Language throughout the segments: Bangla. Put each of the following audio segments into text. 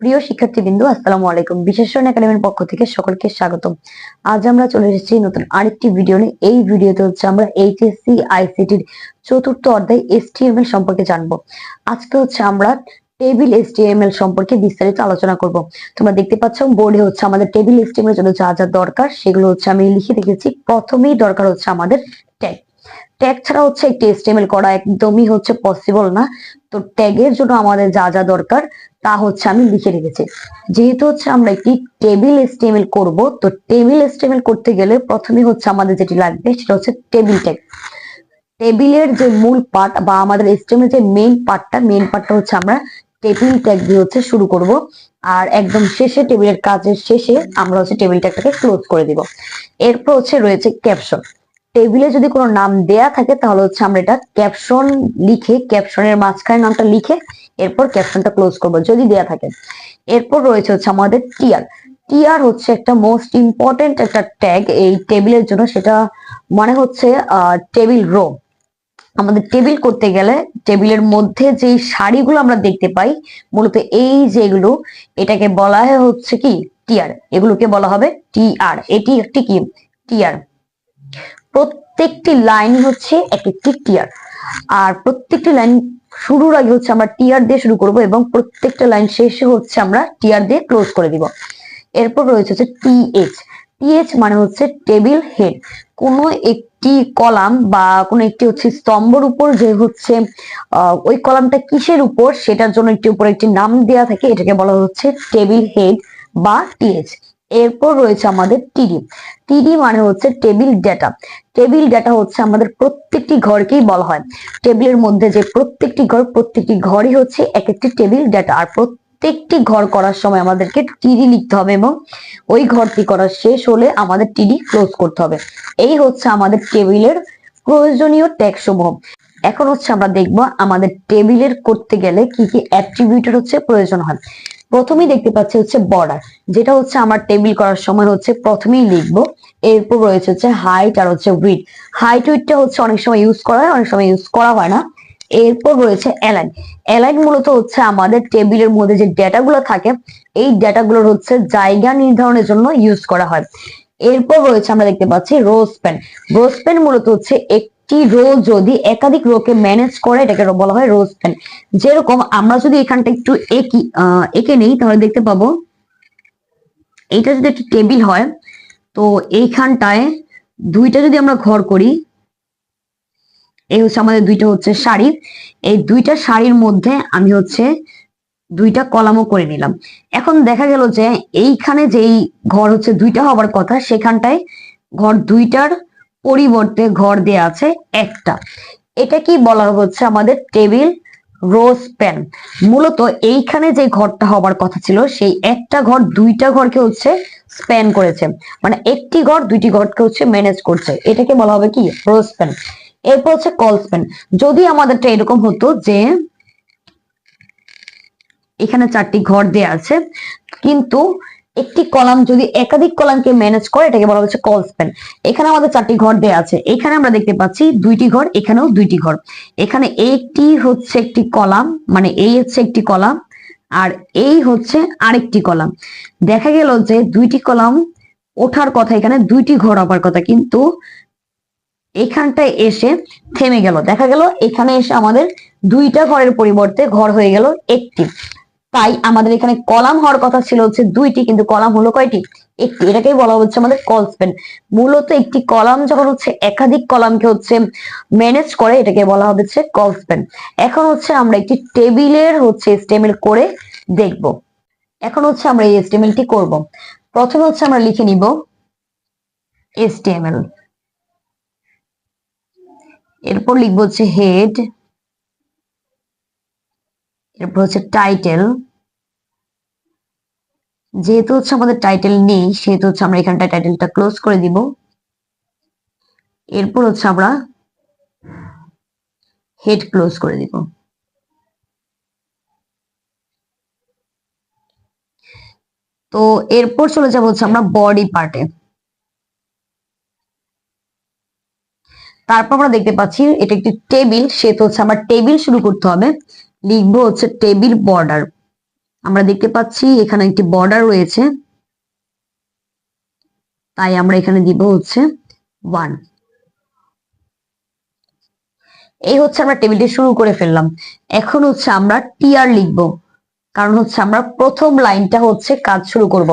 প্রিয় শিক্ষার্থীবৃন্দ, আসসালামু আলাইকুম। বিশেষণ একাডেমির পক্ষ থেকে সকলকে স্বাগতম। আজ আমরা চলে এসেছি নতুন আরেকটি ভিডিও নিয়ে। এই ভিডিওতে হচ্ছে আমরা এইচএসসি আইসিটির চতুর্থ অধ্যায় এসটিএমএল সম্পর্কে জানব। আজকে হচ্ছে আমরা টেবিল এসটিএমএল সম্পর্কে বিস্তারিত আলোচনা করব। তোমরা দেখতে পাচ্ছ, বোর্ডে হচ্ছে আমাদের টেবিল এসটিএমএল জন্য যা যা দরকার, সেগুলো হচ্ছে আমি লিখে রেখেছি। প্রথমেই দরকার হচ্ছে আমাদের ট্যাগ ট্যাগ ছাড়া হচ্ছে একটি এসটিএমএল করা একদমই হচ্ছে পসিবল না। তো ট্যাগের জন্য আমাদের যা যা দরকার, তা হচ্ছে আমি লিখে রেখেছি। যেহেতু হচ্ছে আমরা একটি টেবিল এসটিএমএল করব, তো টেবিল এসটিএমএল করতে গেলে প্রথমে হচ্ছে আমাদের যেটি লাগবে সেটা হচ্ছে টেবিল ট্যাগ টেবিলের যে মূল পার্ট বা আমাদের এসটিএমএল যে মেইন পার্টটা মেইন পার্টটা হচ্ছে আমরা টেবিল ট্যাগ দিয়ে হচ্ছে শুরু করব। আর একদম শেষে টেবিলের কাজের শেষে আমরা হচ্ছে টেবিল ট্যাগটাকে ক্লোজ করে দিব। এরপর হচ্ছে রয়েছে ক্যাপশন টেবিলে যদি কোনো নাম দেয়া থাকে, তাহলে হচ্ছে আমরা এটা ক্যাপশন লিখে ক্যাপশনের মাঝখানে নামটা লিখে এরপর ক্যাপশনটা ক্লোজ করব, যদি দেয়া থাকে। এরপর রয়েছে হচ্ছে আমাদের টিআর টিআর হচ্ছে একটা মোস্ট ইম্পর্টেন্ট একটা ট্যাগ এই টেবিলের জন্য সেটা মানে হচ্ছে টেবিল রো আমাদের টেবিল করতে গেলে টেবিলের মধ্যে যে শাড়িগুলো আমরা দেখতে পাই, মূলত এই যেগুলো, এটাকে বলা হয় হচ্ছে কি? টিআর এগুলোকে বলা হবে টিআর এটি একটি কি? টিআর প্রত্যেকটি লাইন হচ্ছে এক একটি টিয়ার আর প্রত্যেকটি লাইন শুরুর আগে হচ্ছে আমরা টিয়ার দিয়ে শুরু করব এবং প্রত্যেকটা লাইন শেষে হচ্ছে আমরা টিয়ার দিয়ে ক্লোজ করে দিব। এরপর রয়েছে হচ্ছে টিএইচ টিএইচ মানে হচ্ছে টেবিল হেড কোনো একটি কলাম বা কোনো একটি হচ্ছে স্তম্ভর উপর যে হচ্ছে ওই কলামটা কিসের উপর, সেটার জন্য একটি উপর একটি নাম দেওয়া থাকে, এটাকে বলা হচ্ছে টেবিল হেড বা টিএইচ এরপর রয়েছে আমাদের টিডি টিডি মানে হচ্ছে টেবিল ডেটা টেবিল ডেটা হচ্ছে আমাদের প্রত্যেকটি ঘরকেই বলা হয়। টেবিলের মধ্যে যে প্রত্যেকটি ঘর, প্রত্যেকটি ঘরই হচ্ছে এক একটি টেবিল ডেটা আর প্রত্যেকটি ঘর করার সময় আমাদেরকে টিডি লিখতে হবে এবং ওই ঘরটি করা শেষ হলে আমাদের টিডি ক্লোজ করতে হবে। এই হচ্ছে আমাদের টেবিলের প্রয়োজনীয় ট্যাগ সমূহ এখন হচ্ছে আমরা দেখব আমাদের টেবিলের করতে গেলে কি কি অ্যাট্রিবিউটের হচ্ছে প্রয়োজন হয়। প্রথমেই দেখতে পাচ্ছি হচ্ছে বর্ডার যেটা হচ্ছে আমার টেবিল করার সময় হচ্ছে প্রথমেই লিখব। এরপর রয়েছে হচ্ছে হাইট আর হচ্ছে উইড হাইট উইডটা হচ্ছে অনেক সময় ইউজ করা হয়, অনেক সময় ইউজ করা হয় না। এরপর রয়েছে অ্যালাইন অ্যালাইন মূলত হচ্ছে আমাদের টেবিলের মধ্যে যে ডেটাগুলো থাকে, এই ডেটাগুলোর হচ্ছে জায়গা নির্ধারণের জন্য ইউজ করা হয়। এরপর রয়েছে আমরা দেখতে পাচ্ছি রো স্প্যান রো স্প্যান মূলত হচ্ছে একটি রো যদি একাধিক রোকে ম্যানেজ করে, এটাকে বলা হয় রো স্প্যান যেরকম আমরা যদি এখানটা একটু একই এঁকে নেই, তাহলে দেখতে পাবো, এইটা যদি একটি টেবিল হয়, তো এইখানটায় দুইটা যদি আমরা ঘর করি এই হচ্ছে আমাদের দুইটা হচ্ছে শাড়ি এই দুইটা শাড়ির মধ্যে আমি হচ্ছে দুইটা কলামও করে নিলাম। এখন দেখা গেল যে এইখানে যেই ঘর হচ্ছে দুইটা হবার কথা, সেখানটায় ঘর দুইটার পরিবর্তে ঘর দেয়া আছে একটা। এটা কি বলা হচ্ছে আমাদের টেবিল, রোজ প্যান? মূলত এইখানে যে ঘরটা হবার কথা ছিল, সেই একটা ঘর, দুইটা ঘরকে হচ্ছে স্প্যান করেছে। মানে একটি ঘর, দুইটি ঘরকে হচ্ছে ম্যানেজ করছে। এটাকে বলা হবে কি? Rose pan. এরপর হচ্ছে কল স্প্যান। যদি আমাদেরটা এরকম হতো যে এখানে চারটি ঘর দেয়া আছে, কিন্তু একটি কলাম যদি একাধিক কলামকে ম্যানেজ করে, এটাকে বলা হচ্ছে কল স্প্যান এখানে আমাদের চারটি ঘর দেয়া আছে। এখানে আমরা দেখতে পাচ্ছি দুইটি ঘর, এখানেও দুইটি ঘর। এখানে একটি হচ্ছে একটি কলাম মানে এই হচ্ছে একটি কলাম, আর এই হচ্ছে আরেকটি কলাম। দেখা গেল যে দুইটি কলাম ওঠার কথা, এখানে দুইটি ঘর হবার কথা, কিন্তু এখানটায় এসে থেমে গেল। দেখা গেল এখানে এসে আমাদের দুইটা ঘরের পরিবর্তে ঘর হয়ে গেল একটি। তাই আমাদের এখানে কলাম হওয়ার কথা ছিল হচ্ছে দুইটি, কিন্তু কলাম হলো কয়টি? একটি, এটাকেই বলা হচ্ছে আমাদের কল স্পেন মূলত একটি কলাম যখন হচ্ছে একাধিক কলামকে হচ্ছে ম্যানেজ করে, এটাকে বলা হচ্ছে কল স্পেন এখন হচ্ছে আমরা একটি টেবিলের হচ্ছে এস্টেমেল করে দেখব। এখন হচ্ছে আমরা এই এস্টেমেলটি করব। প্রথমে হচ্ছে আমরা লিখে নিব এস্টেমেল এরপর লিখব হচ্ছে হেড এরপর হচ্ছে টাইটেল যেহেতু হচ্ছে আমাদের টাইটেল নেই, সেহেতু হচ্ছে আমরা এখানটা টাইটেলটা ক্লোজ করে দিব। এরপর হচ্ছে আমরা হেড ক্লোজ করে দিব। তো এরপর চলে যাব হচ্ছে আমরা বডি পার্টে তারপর আমরা দেখতে পাচ্ছি এটা একটি টেবিল সেহেতু হচ্ছে আমার টেবিল শুরু করতে হবে। লিখব হচ্ছে টেবিল বর্ডার। আমরা দেখতে পাচ্ছি এখানে একটি বর্ডার রয়েছে। তাই আমরা এখানে দিব হচ্ছে ওয়ান। এই হচ্ছে আমরা টেবিলটি শুরু করে ফেললাম। এখন হচ্ছে আমরা টিআর লিখব। কারণ হচ্ছে আমরা প্রথম লাইনটা হচ্ছে কাজ শুরু করব।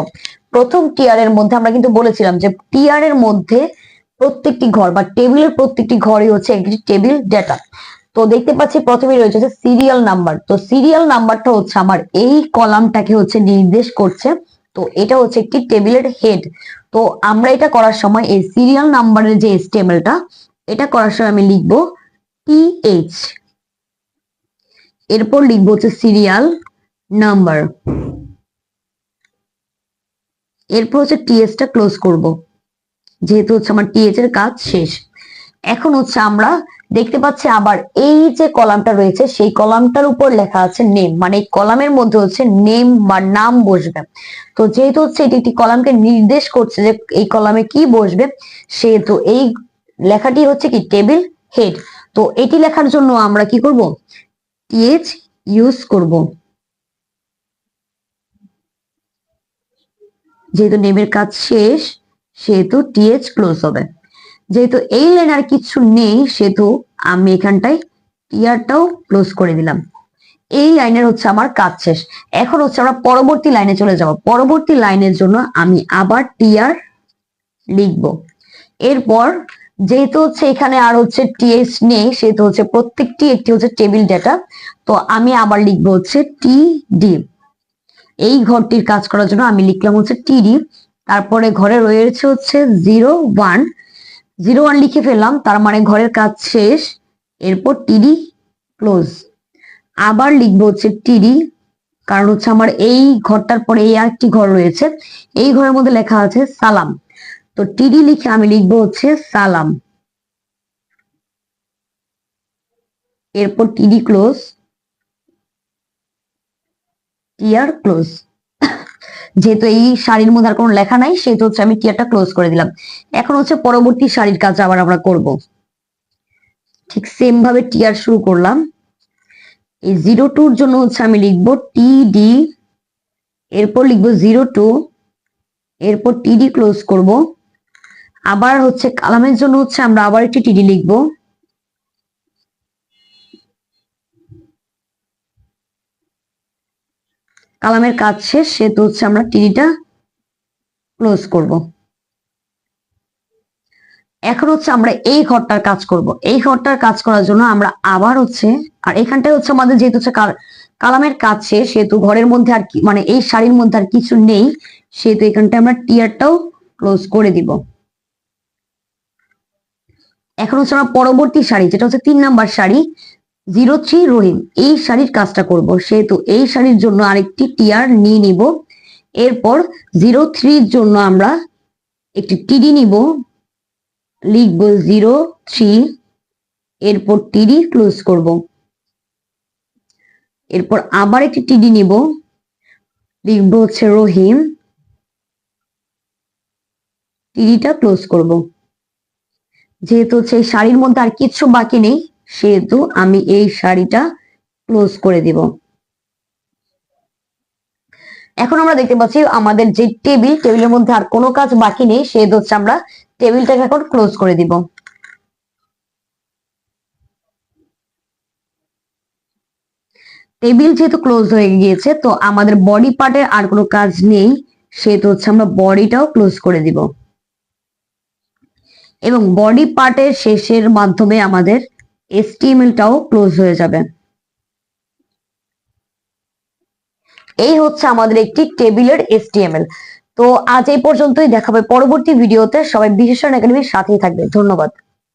প্রথম টিআর এর মধ্যে আমরা কিন্তু বলেছিলাম যে টিআর এর মধ্যে প্রত্যেকটি ঘর বা টেবিলের প্রত্যেকটি ঘরই হচ্ছে একটি টেবিল ডেটা। তো দেখতে পাচ্ছি প্রথমে রয়েছে সিরিয়াল নাম্বার তো সিরিয়াল নাম্বারটা হচ্ছে আমার, এই কলামটাকে হচ্ছে নির্দেশ করছে। তো এটা হচ্ছে একটি টেবিলের হেড তো আমরা এটা করার সময় এই সিরিয়াল নাম্বারের যে এসটিএমএলটা এটা করার সময় আমি লিখব টিএইচ এরপর লিখব হচ্ছে সিরিয়াল নাম্বার এরপর হচ্ছে টিএস টা ক্লোজ করব। যেহেতু হচ্ছে আমার টিএচ এর কাজ শেষ। এখন হচ্ছে আমরা দেখতে পাচ্ছি আবার এই যে কলামটা রয়েছে, সেই কলামটার উপর লেখা আছে নেম মানে কলামের মধ্যে হচ্ছে নেম বা নাম বসবে। তো যেহেতু হচ্ছে এটি একটি কলামকে নির্দেশ করছে যে এই কলামে কি বসবে, সেহেতু এই লেখাটি হচ্ছে কি টেবিল হেড তো এটি লেখার জন্য আমরা কি করব? টিএচ ইউজ করব। যেহেতু নেমের কাজ শেষ, সেহেতু টিএচ ক্লোজ হবে। যেহেতু এই লাইন আর কিছু নেই, সেহেতু আমি এখানটায় টিআরটাও ক্লোজ করে দিলাম। এই লাইনের হচ্ছে আমার কাজ শেষ। এখন হচ্ছে আমরা পরবর্তী লাইনে চলে যাব। পরবর্তী লাইনের জন্য আমি আবার টিআর লিখব। এরপর যেহেতু হচ্ছে এখানে আর হচ্ছে টিএস নেই, সেহেতু হচ্ছে প্রত্যেকটি একটি হচ্ছে টেবিল ডেটা তো আমি আবার লিখব হচ্ছে টি ডি এই ঘরটির কাজ করার জন্য আমি লিখলাম হচ্ছে টিডি তারপরে ঘরে রয়েছে হচ্ছে জিরো ওয়ান জিরো ওয়ান লিখে ফেললাম, তার মানে ঘরের কাজ শেষ। এরপর টিডি ক্লোজ। আবার লিখব হচ্ছে টিডি, কারণ হচ্ছে আমার এই ঘরটার পরে এই আরেকটি ঘর রয়েছে। এই ঘরের মধ্যে লেখা আছে সালাম। তো টিডি লিখে আমি লিখব হচ্ছে সালাম। এরপর টিডি ক্লোজ। টিয়ার ক্লোজ। যেহেতু এই শাড়ির মধ্যে আর কোনো লেখা নাই, সেহেতু হচ্ছে আমি টিয়ারটা ক্লোজ করে দিলাম। এখন হচ্ছে পরবর্তী শাড়ির কাজ আবার আমরা করব। ঠিক সেম ভাবে টিয়ার শুরু করলাম। এই জিরো টুর জন্য হচ্ছে আমি লিখব টি ডি এরপর লিখব জিরো টু এরপর টিডি ক্লোজ করব। আবার হচ্ছে কালামের জন্য হচ্ছে আমরা আবার একটি টিডি লিখব। কালামের কাজ শেষ, সেহেতু হচ্ছে আমরা টিডিটা ক্লোজ করব। এখন হচ্ছে আমরা এই ঘরটার কাজ করব। এই ঘরটার কাজ করার জন্য আমরা আবার হচ্ছে, আর এখানটায় হচ্ছে আমাদের যেহেতু হচ্ছে কালামের কাজ শেষ, সেহেতু ঘরের মধ্যে আর কি মানে এই শাড়ির মধ্যে আর কিছু নেই, সেহেতু এখানটায় আমরা টিয়ারটাও ক্লোজ করে দিব। এখন হচ্ছে আমরা পরবর্তী শাড়ি, যেটা হচ্ছে তিন number sari zero three Rahim এই শাড়ির কাজটা করব। সেহেতু এই শাড়ির জন্য আরেকটি টিয়ার নিয়ে নিব। এরপর জিরো থ্রির জন্য আমরা একটি টিডি নিব। লিখব জিরো থ্রি এরপর টিডি ক্লোজ করব। এরপর আবার একটি টিডি নিব। লিখব হচ্ছে রহিম। টিডিটা ক্লোজ করব। যেহেতু হচ্ছে শাড়ির মধ্যে আর কিছু বাকি নেই সেহেতু আমি এই শাড়িটা ক্লোজ করে দিব। এখন আমরা দেখতে পাচ্ছি আমাদের যে টেবিল, টেবিলের মধ্যে আর কোনো কাজ বাকি নেই, সেহেতু হচ্ছে আমরা টেবিলটাকে এখন ক্লোজ করে দিব। টেবিল যেহেতু ক্লোজ হয়ে গিয়েছে, তো আমাদের বডি পার্টের আর কোনো কাজ নেই, সেহেতু হচ্ছে আমরা বডিটাও ক্লোজ করে দিব। এবং বডি পার্টের শেষের মাধ্যমে আমাদের এসটিএমএলটাও ক্লোজ হয়ে যাবে। এই হচ্ছে আমাদের একটি টেবিলের এসটিএমএল তো আজ এই পর্যন্তই, দেখাবে পরবর্তী ভিডিওতে। সবাই বিশেষণ একাডেমির সাথেই থাকবে ধন্যবাদ।